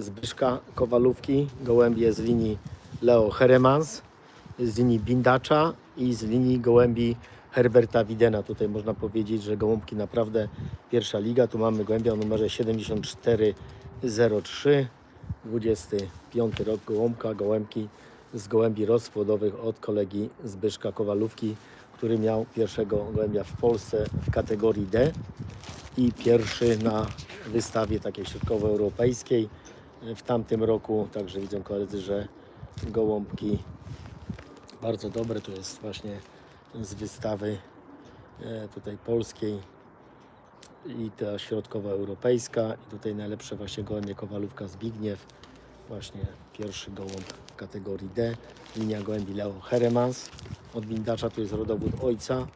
Zbyszka Kowalówki, gołębie z linii Leo Heremans, z linii Bindacza i z linii gołębi Herberta Widena. Tutaj można powiedzieć, że gołąbki naprawdę pierwsza liga. Tu mamy gołębia o numerze 7403, 25 rok gołąbka, gołębki z gołębi rozpłodowych od kolegi Zbyszka Kowalówki, który miał pierwszego gołębia w Polsce w kategorii D i pierwszy na wystawie takiej środkowoeuropejskiej w tamtym roku. Także widzą koledzy, że gołąbki bardzo dobre. To jest właśnie z wystawy e, tutaj polskiej i ta środkowoeuropejska i tutaj najlepsze właśnie gołębie Kowalówka Zbigniew. Właśnie pierwszy gołąb w kategorii D. Linia gołębi Leo Heremans. Od windacza tu jest rodowód ojca,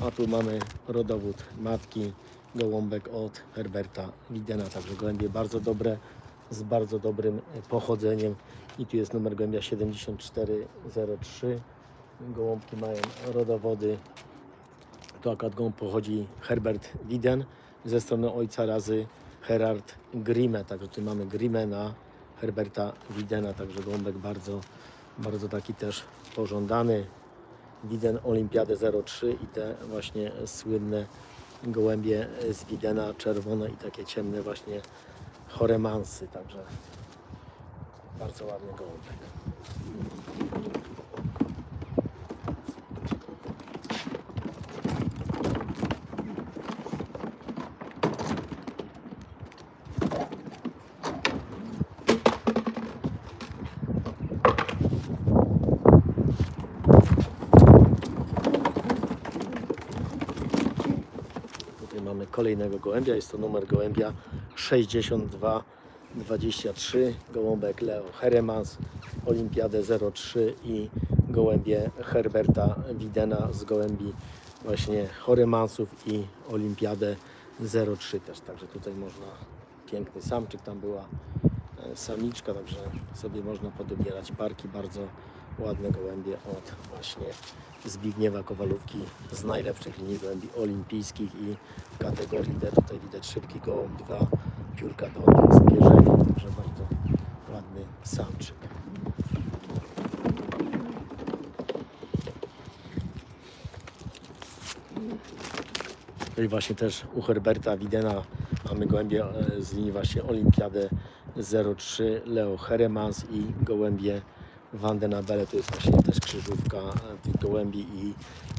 a tu mamy rodowód matki, gołąbek od Herberta Widena. Także gołębie bardzo dobre, z bardzo dobrym pochodzeniem. I tu jest numer gołębia 7403. Gołąbki mają rodowody. To akurat gołąb pochodzi Herbert Widen ze strony ojca razy Gerard Grimme. Także tu mamy Grimme na Herberta Widena. Także gołąbek bardzo, bardzo taki też pożądany. Widen Olimpiadę 03 i te właśnie słynne gołębie z Widena, czerwone i takie ciemne właśnie choremansy, także bardzo ładny gołąbek. Mamy kolejnego gołębia, jest to numer gołębia 6223, gołąbek Leo Heremans, Olimpiadę 03 i gołębie Herberta Widena z gołębi właśnie Horemansów i Olimpiadę 03 też, także tutaj można, piękny samczyk, tam była samiczka, także sobie można podobierać parki, bardzo ładne gołębie od właśnie Zbigniewa Kowalówki z najlepszych linii gołębi olimpijskich i kategorii D tutaj widać szybki gołąb, dwa piórka do zbierzenia, także bardzo ładny samczyk. Czyli właśnie też u Herberta Widena mamy gołębie e, z linii właśnie Olimpiadę 03 Leo Heremans i gołębie Vandenabele. To jest właśnie też krzyżówka tych gołębi i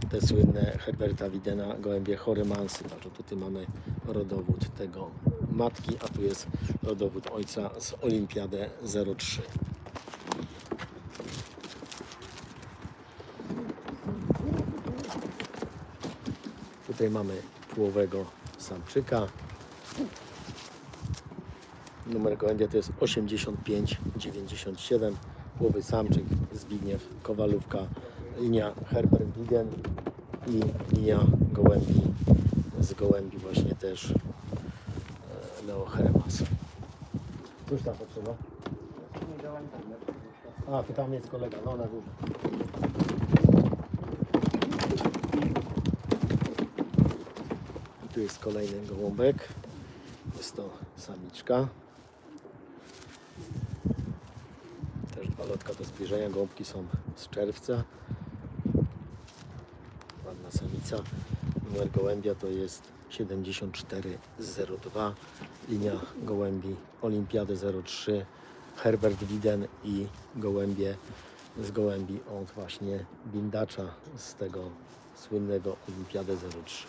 te słynne Herberta Widena gołębie Horemansy. Także tutaj mamy rodowód tego matki, a tu jest rodowód ojca z Olimpiadę 03. Tutaj mamy płowego samczyka. Numer gołębia to jest 8597. Płowy samczyk Zbigniew Kowalówka. Linia Herbert Widen i linia gołębi z gołębi właśnie też e, Leo Heremas. Cóż tam potrzeba? A, tu tam jest kolega, no na górze. I tu jest kolejny gołąbek. Jest to samiczka. Lotka do zbliżenia. Gołąbki są z czerwca. Ładna samica. Numer gołębia to jest 7402. Linia gołębi Olimpiady 03. Herbert Widen i gołębie z gołębi od właśnie Bindacza z tego słynnego Olimpiadę 03.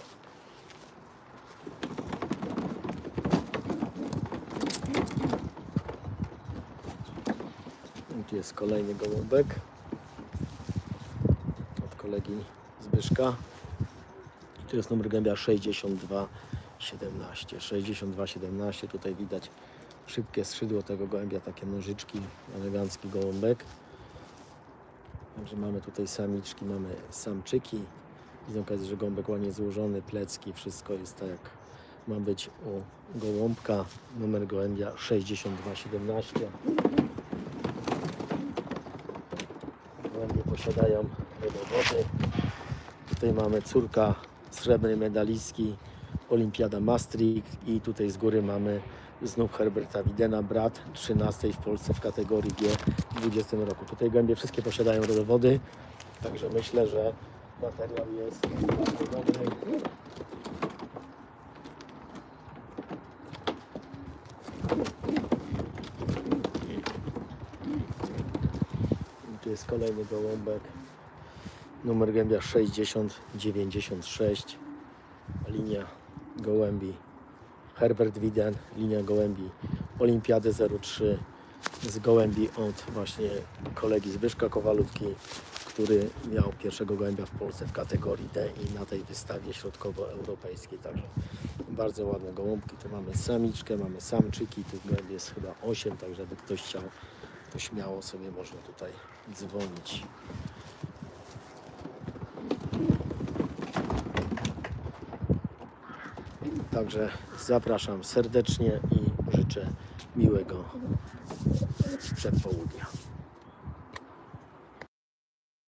tu jest kolejny gołąbek od kolegi Zbyszka. Tu jest numer gębia 6217. 6217. Tutaj widać szybkie skrzydło tego gołębia, takie nożyczki, elegancki gołąbek. Także mamy tutaj samiczki, mamy samczyki. Okazję, że gołąbek ładnie złożony, plecki, wszystko jest tak jak ma być u gołąbka. Numer gołębia 6217. Gołębie posiadają rodowody. Tutaj mamy córka srebrnej medalistki Olimpiada Maastricht i tutaj z góry mamy znów Herberta Widena, brat 13 w Polsce w kategorii G w 20 roku. Tutaj gołębie wszystkie posiadają rodowody, także myślę, że materiał jest bardzo dobry. I Tu jest kolejny gołąbek. Numer gębia 6096. Linia gołębi Herbert Widen, linia gołębi Olimpiady 03 z gołębi od właśnie kolegi Zbyszka Kowalówki, który miał pierwszego gołębia w Polsce w kategorii D i na tej wystawie środkowoeuropejskiej. Także bardzo ładne gołąbki. Tu mamy samiczkę, mamy samczyki, tych gołębi jest chyba 8, także jakby ktoś chciał, to śmiało sobie można tutaj dzwonić. Także zapraszam serdecznie i życzę miłego przedpołudnia.